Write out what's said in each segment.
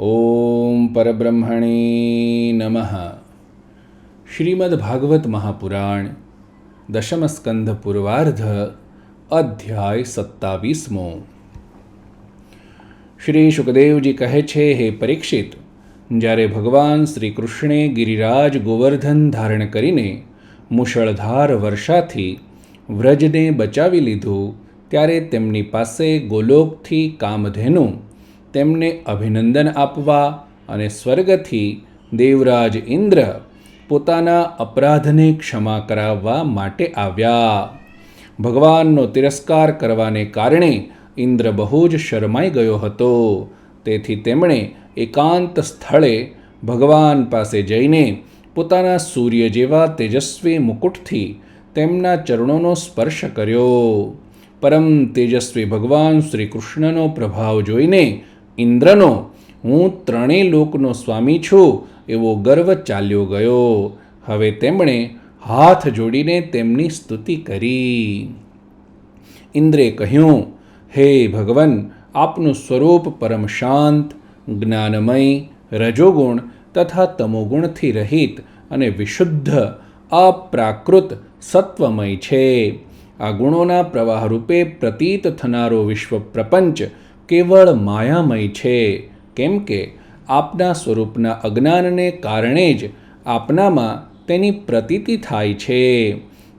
ઓમ પરબ્રહ્મણે નમઃ શ્રીમદ ભાગવત મહાપુરાણ દશમસ્કંધ પૂર્વાર્ધ અધ્યાય સત્તાવીસમો શ્રી સુખદેવજી કહે છે હે પરીક્ષિત જ્યારે ભગવાન શ્રી કૃષ્ણે ગિરિરાજ ગોવર્ધન ધારણ કરીને મુશળધાર વર્ષાથી વ્રજને બચાવી લીધું, ત્યારે તેમની પાસે ગોલોકથી કામધેનુ તેમને અભિનંદન આપવા અને સ્વર્ગથી દેવરાજ ઇન્દ્ર પોતાના અપરાધને ક્ષમા કરાવવા માટે આવ્યા. ભગવાનનો તિરસ્કાર કરવાને કારણે ઇન્દ્ર બહુ જ શરમાઈ ગયો હતો. તેથી તેમણે એકાંત સ્થળે ભગવાન પાસે જઈને પોતાના સૂર્ય જેવા તેજસ્વી મુકુટથી તેમના ચરણોનો સ્પર્શ કર્યો. પરમ તેજસ્વી ભગવાન શ્રી કૃષ્ણનો પ્રભાવ જોઈને ઇન્દ્રનો, હું ત્રણેય લોકનો સ્વામી છું એવો ગર્વ ચાલ્યો ગયો. હવે તેમણે હાથ જોડીને તેમની સ્તુતિ કરી. ઇન્દ્રે કહ્યું, હે ભગવન આપનું સ્વરૂપ પરમ શાંત, જ્ઞાનમય, રજોગુણ તથા તમોગુણથી રહિત અને વિશુદ્ધ, અપ્રાકૃત, સત્વમય છે. આ ગુણોના પ્રવાહ રૂપે પ્રતીત થનારો વિશ્વ પ્રપંચ કેવળ માયામય છે. કેમ કે આપના સ્વરૂપના અજ્ઞાનને કારણે જ આપનામાં તેની પ્રતીતિ થાય છે.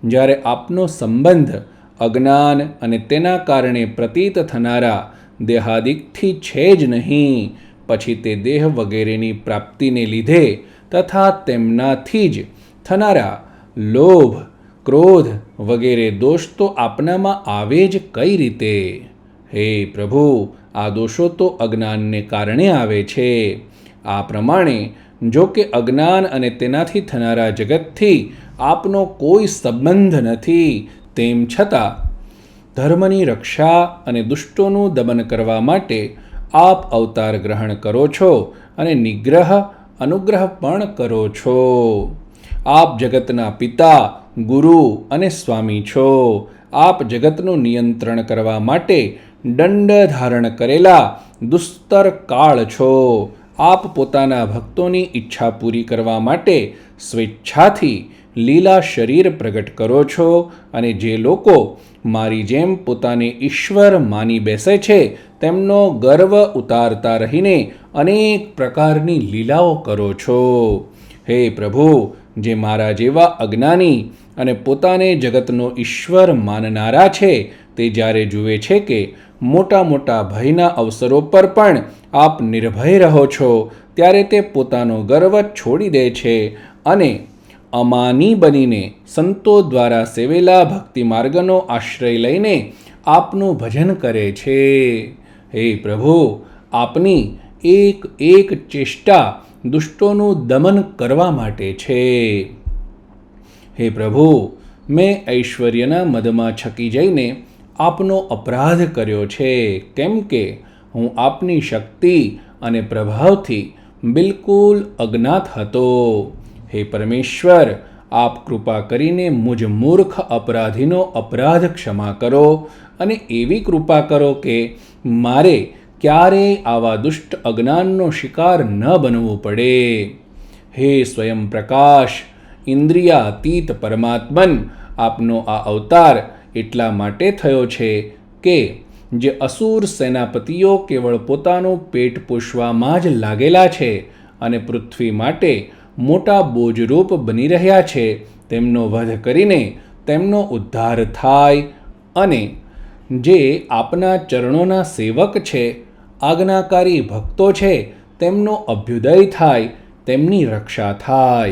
જ્યારે આપનો સંબંધ અજ્ઞાન અને તેના કારણે પ્રતીત થનારા દેહાદિકથી છે જ નહીં. પછી તે દેહ વગેરેની પ્રાપ્તિને લીધે તથા તેમનાથી જ થનારા લોભ, ક્રોધ વગેરે દોષ તો આપનામાં આવે જ કઈ રીતે? હે પ્રભુ, આ દોષો તો અજ્ઞાનને કારણે આવે છે. આ પ્રમાણે જો કે અજ્ઞાન અને તેનાથી થનારા જગતથી આપનો કોઈ સંબંધ નથી. તેમ છતાં ધર્મની રક્ષા અને દુષ્ટોનું દમન કરવા માટે આપ અવતાર ગ્રહણ કરો છો અને નિગ્રહ, અનુગ્રહ પણ કરો છો. આપ જગતના પિતા, ગુરુ અને સ્વામી છો. આપ જગતનું નિયંત્રણ કરવા માટે દંડ ધારણ કરેલા દુસ્તર કાળ છો. આપ પોતાના ભક્તોની ઈચ્છા પૂરી કરવા માટે સ્વેચ્છાથી લીલા શરીર પ્રગટ કરો છો અને જે લોકો મારી જેમ પોતાને ઈશ્વર માની બેસે છે, તેમનો ગર્વ ઉતારતા રહીને અનેક પ્રકારની લીલાઓ કરો છો. હે પ્રભુ, જે મારા જેવા અજ્ઞાની અને પોતાને જગતનો ઈશ્વર માનનારા છે, તે જ્યારે જુએ છે કે મોટા મોટા ભયના અવસરો પર પણ આપ નિર્ભય રહો છો, ત્યારે તે પોતાનો ગર્વ છોડી દે છે અને અમાની બનીને સંતો દ્વારા સેવેલા ભક્તિ માર્ગનો આશ્રય લઈને આપનું ભજન કરે છે. હે પ્રભુ, આપની એક એક ચેષ્ટા દુષ્ટોનું દમન કરવા માટે છે. હે પ્રભુ, મેં ઐશ્વર્યના મદમાં છકી જઈને આપનો અપરાધ કર્યો છે, કેમ કે હું આપની શક્તિ અને પ્રભાવથી બિલકુલ અજ્ઞાત હતો. હે પરમેશ્વર, આપ કૃપા કરીને મુજ મૂર્ખ અપરાધીનો અપરાધ ક્ષમા કરો અને એવી કૃપા કરો કે મારે ક્યારેય આવા દુષ્ટ અજ્ઞાનનો શિકાર ન બનવું પડે. હે સ્વયં પ્રકાશ, ઇન્દ્રિયાતીત પરમાત્મન, આપનો આ અવતાર એટલા માટે થયો છે કે જે અસુર સેનાપતિઓ કેવળ પોતાનું પેટ પોષવામાં જ લાગેલા છે અને પૃથ્વી માટે મોટા બોજરૂપ બની રહ્યા છે. તેમનો વધ કરીને તેમનો ઉદ્ધાર થાય અને જે આપના ચરણોના સેવક છે, આજ્ઞાકારી ભક્તો છે, તેમનો અભ્યુદય થાય, તેમની રક્ષા થાય.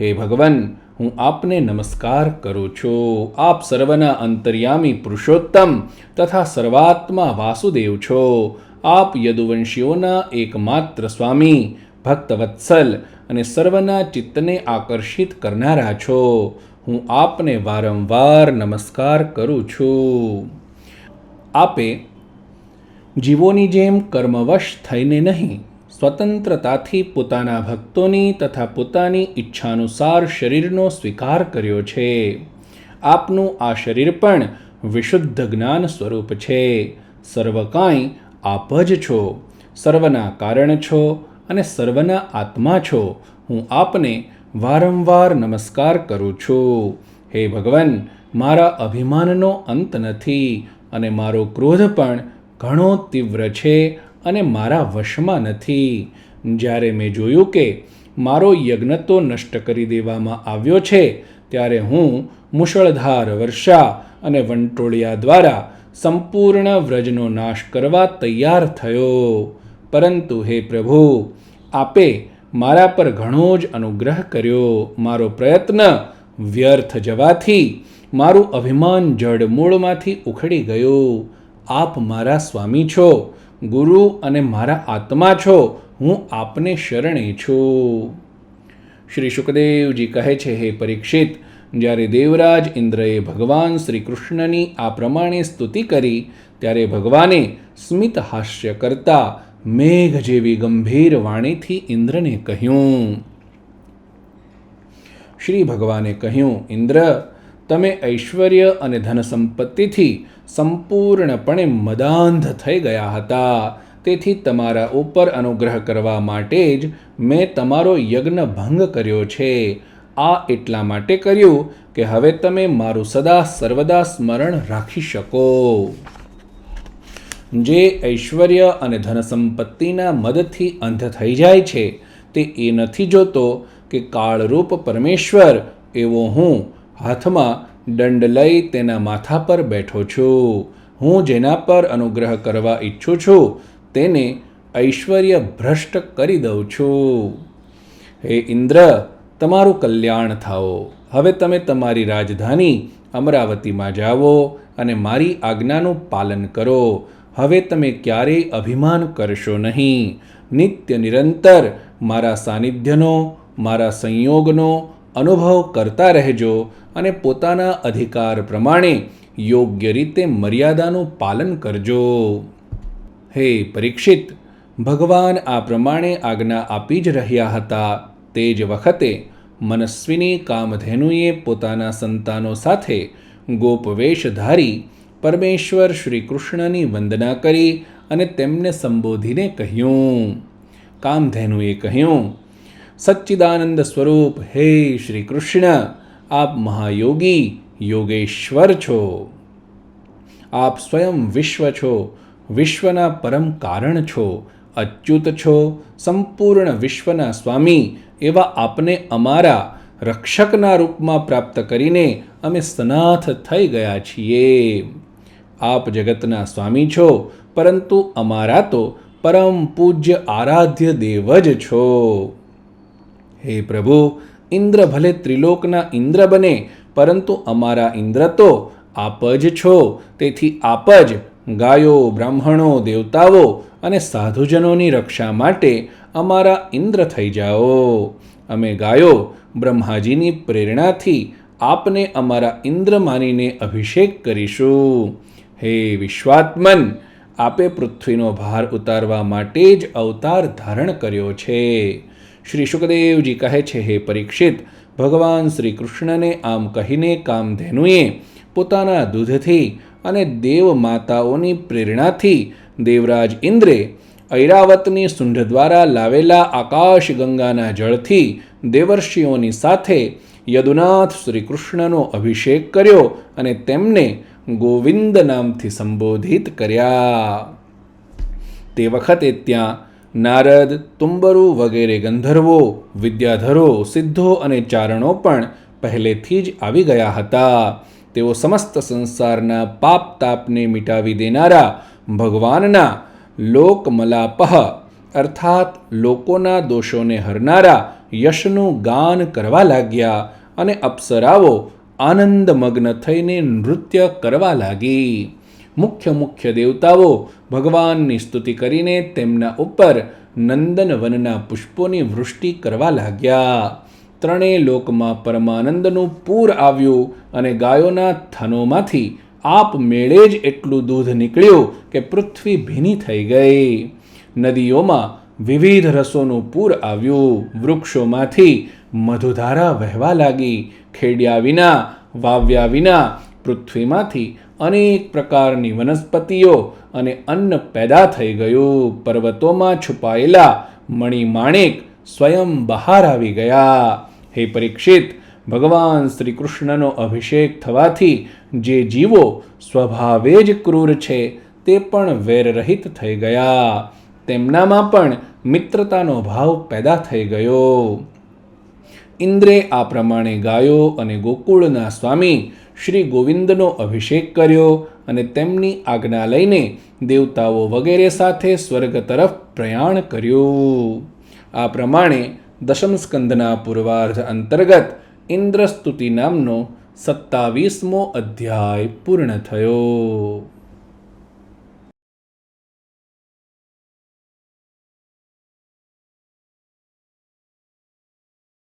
હે ભગવાન, હું આપને નમસ્કાર કરું છું. આપ સર્વના અંતર્યામી પુરુષોત્તમ તથા સર્વાત્મા વાસુદેવ છો. આપ યદુવંશીઓના એકમાત્ર સ્વામી ભક્તવત્સલ અને સર્વના ચિત્તને આકર્ષિત કરનારા છો. હું આપને વારંવાર નમસ્કાર કરું છું. આપે જીવોની જેમ કર્મવશ થઈને નહીં, સ્વતંત્રતાથી પોતાના ભક્તોની તથા પોતાની ઈચ્છાનુસાર શરીરનો સ્વીકાર કર્યો છે. આપનું આ શરીર પણ વિશુદ્ધ જ્ઞાન સ્વરૂપ છે. સર્વ કાંઈ આપ જ છો. સર્વના કારણ છો. અને સર્વના આત્મા છો. હું આપને વારંવાર નમસ્કાર કરું છું. હે ભગવાન, મારા અભિમાનનો અંત નથી અને મારો ક્રોધ પણ ઘણો તીવ્ર છે અને મારા વશમાં નથી. જ્યારે મેં જોયું કે મારો યજ્ઞ તો નષ્ટ કરી દેવામાં આવ્યો છે, ત્યારે હું મુશળધાર વર્ષા અને વંટોળિયા દ્વારા સંપૂર્ણ વ્રજનો નાશ કરવા તૈયાર થયો. પરંતુ હે પ્રભુ, આપે મારા પર ઘણો જ અનુગ્રહ કર્યો. મારો પ્રયત્ન વ્યર્થ જવાથી મારું અભિમાન જડ મૂળમાંથી ઉખડી ગયું. આપ મારા સ્વામી છો, ગુરુ અને મારા આત્મા છો, હું આપને શરણે છું. શ્રી સુખદેવજી કહે છે, હે પરીક્ષિત, જ્યારે દેવરાજ ઇન્દ્રએ ભગવાન શ્રી કૃષ્ણની આ પ્રમાણે સ્તુતિ કરી, ત્યારે ભગવાને સ્મિત હાસ્ય કરતા મેઘ જેવી ગંભીર વાણીથી ઇન્દ્રને કહ્યું. શ્રી ભગવાને કહ્યું, ઇન્દ્ર, તમે ઐશ્વર્ય અને ધન સંપત્તિથી સંપૂર્ણપણે મદાંધ થઈ ગયા હતા. તેથી તમારા ઉપર અનુગ્રહ કરવા માટે જ મેં તમારો યજ્ઞ ભંગ કર્યો છે. આ એટલા માટે કર્યું કે હવે તમે મારું સદા સર્વદા સ્મરણ રાખી શકો. જે ઐશ્વર્ય અને ધન સંપત્તિના મદથી અંધ થઈ જાય છે, તે એ નથી જોતો કે કાળરૂપ પરમેશ્વર એવો હું હાથમાં દંડ લઈ તેના માથા પર બેઠો છું. હું જેના પર અનુગ્રહ કરવા ઈચ્છું છું, તેને ઐશ્વર્ય ભ્રષ્ટ કરી દઉં છું. હે ઇન્દ્ર, તમારું કલ્યાણ થાઓ. હવે તમે તમારી રાજધાની અમરાવતીમાં જાઓ અને મારી આજ્ઞાનું પાલન કરો. હવે તમે ક્યારેય અભિમાન કરશો નહીં. નિત્ય નિરંતર મારા સાનિધ્યનો, મારા સંયોગનો અનુભવ કરતા રહેજો અને પોતાના અધિકાર પ્રમાણે યોગ્ય રીતે મર્યાદાનું પાલન કરજો. હે પરીક્ષિત, ભગવાન આ પ્રમાણે આજ્ઞા આપી જ રહ્યા હતા. તે જ વખતે મનસ્વીની કામધેનુએ પોતાના સંતાનો સાથે ગોપવેશ ધારી પરમેશ્વર શ્રી કૃષ્ણની વંદના કરી અને તેમને સંબોધીને કહ્યું. કામધેનુએ કહ્યું, સચ્ચિદાનંદ સ્વરૂપ, હે શ્રી કૃષ્ણ આપ મહાયોગી યોગેશ્વર છો. આપ સ્વયં વિશ્વ છો, વિશ્વના પરમ કારણ છો, અચ્યુત છો, સંપૂર્ણ વિશ્વના સ્વામી, એવા આપને અમારા રક્ષકના રૂપમાં પ્રાપ્ત કરીને અમે સનાથ થઈ ગયા છીએ. આપ જગતના સ્વામી છો, પરંતુ અમારા તો પરમ પૂજ્ય આરાધ્ય દેવ જ છો. હે પ્રભુ, ઇન્દ્ર ભલે ત્રિલોકના ઇન્દ્ર બને, પરંતુ અમારા ઇન્દ્ર તો આપ જ છો. તેથી આપ જ ગાયો, બ્રાહ્મણો, દેવતાઓ અને સાધુજનોની રક્ષા માટે અમારા ઇન્દ્ર થઈ જાઓ. અમે ગાયો, બ્રહ્માજીની પ્રેરણાથી આપને અમારા ઇન્દ્ર માનીને અભિષેક કરીશું. હે વિશ્વાત્મન, આપે પૃથ્વીનો ભાર ઉતારવા માટે જ અવતાર ધારણ કર્યો છે. શ્રી સુખદેવજી કહે છે, હે પરીક્ષિત, ભગવાન શ્રી કૃષ્ણને આમ કહીને કામધેનુએ પોતાના દૂધથી અને દેવ માતાઓની પ્રેરણાથી દેવરાજ ઇન્દ્રે ઐરાવતની સુંઢ દ્વારા લાવેલા આકાશ ગંગાના જળથી દેવર્ષિઓની સાથે યદુનાથ શ્રી કૃષ્ણનો અભિષેક કર્યો અને તેમને ગોવિંદ નામથી સંબોધિત કર્યા. તે વખતે ત્યાં નારદ, તુંબરુ વગેરે ગંધર્વો, વિદ્યાધરો, સિદ્ધો અને ચારણો પણ પહેલેથી જ આવી ગયા હતા. તેઓ સમસ્ત સંસારના પાપ તાપને મિટાવી દેનારા ભગવાનના લોકમલાપહ, અર્થાત લોકોના દોષોને હરનારા યશનું ગાન કરવા લાગ્યા અને અપ્સરાઓ આનંદમગ્ન થઈને નૃત્ય કરવા લાગી. મુખ્ય મુખ્ય દેવતાઓ ભગવાનની સ્તુતિ કરીને તેમના ઉપર નંદનવનના પુષ્પોની વૃષ્ટિ કરવા લાગ્યા. ત્રણેય લોકમાં પરમાનંદનું પૂર આવ્યું અને ગાયોના થનોમાંથી આપ મેળે જ એટલું દૂધ નીકળ્યું કે પૃથ્વી ભીની થઈ ગઈ. નદીઓમાં વિવિધ રસોનું પૂર આવ્યું. વૃક્ષોમાંથી મધુધારા વહેવા લાગી. ખેડ્યા વિના, વાવ્યા વિના પૃથ્વીમાંથી અનેક પ્રકારની વનસ્પતિઓ અને અન્ન પેદા થઈ ગયું. પર્વતોમાં છુપાયેલા મણિમાણેક સ્વયં બહાર આવી ગયા. હે પરીક્ષિત, ભગવાન શ્રી કૃષ્ણનો અભિષેક થવાથી જે જીવો સ્વભાવે જ ક્રૂર છે, તે પણ વેરરહિત થઈ ગયા. તેમનામાં પણ મિત્રતાનો ભાવ પેદા થઈ ગયો. ઇન્દ્રે આ પ્રમાણે ગાયો અને ગોકુળના સ્વામી શ્રી ગોવિંદનો અભિષેક કર્યો અને તેમની આજ્ઞા લઈને દેવતાઓ વગેરે સાથે સ્વર્ગ તરફ પ્રયાણ કર્યું. આ પ્રમાણે દશમ સ્કંદના પૂર્વાર્ધ અંતર્ગત ઇન્દ્રસ્તુતિ નામનો સત્તાવીસમો અધ્યાય પૂર્ણ થયો.